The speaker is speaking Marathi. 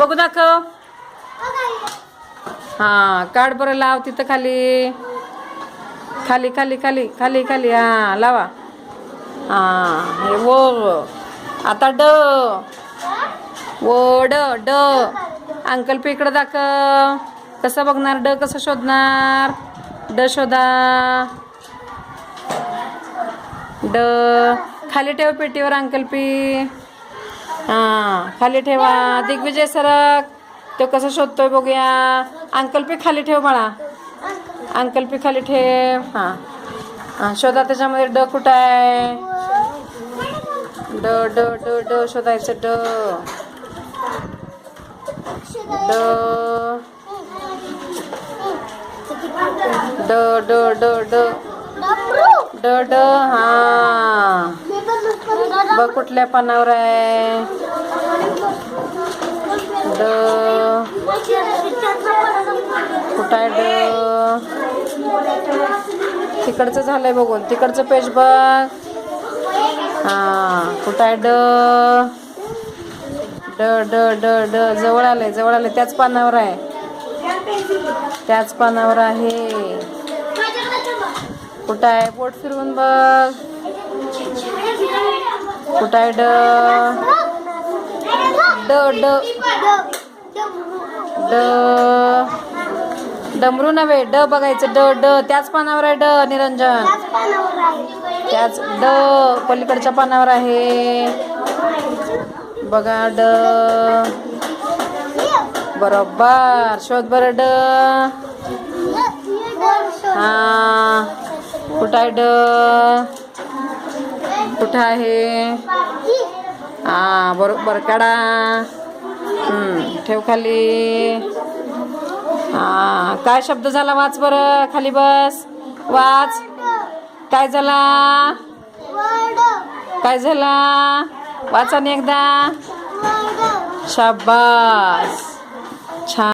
बघू दाखव. हा काढ बरं लाव तिथं खाली. खाली खाली खाली खाली खाली हा लावा. हा हे वो आता ड. वो ड ड. अंकल पे इकडं दाखव. कसं बघणार? ड कसं शोधणार? ड शोधा. ड. खाली ठेव पेटीवर अंकल पी. हां खाली ठेवा. दिग्विजय सरक. तो कसं शोधतोय बघूया. अंकल पी खाली ठेव बाळा. अंकल पी खाली ठेव. हां. हा शोधा त्याच्यामध्ये ड कुठं आहे? ड ड ड ड शोधायचं ड. ड. ड ड ड ड. ड हां. बघ कुठल्या पानावर आहे. ड. कुठं आहे ड? तिकडचं झालंय बघून. तिकडचं पेज बघ. हां कुठं आहे ड? ड ड ड ड. जवळ आलंय जवळ आलंय. त्याच पानावर आहे. त्याच पानावर आहे. कुठं आहे? पोट फिरवून बघ. कुठं आहे ड? ड ड. ड डमरू नव्हे ड बघायचं ड ड. त्याच पानावर आहे ड निरंजन. त्याच ड पलीकडच्या पानावर आहे. बघा ड. बरोबर. शोध बरं ड. हा. कुठं आहे ड? कुठं आहे? हा बरोबर काढा ठेव खाली. हा काय शब्द झाला वाच बरं खाली बस. वाच. काय झाला? काय झाला? वाचा एकदा. शाबास. छान.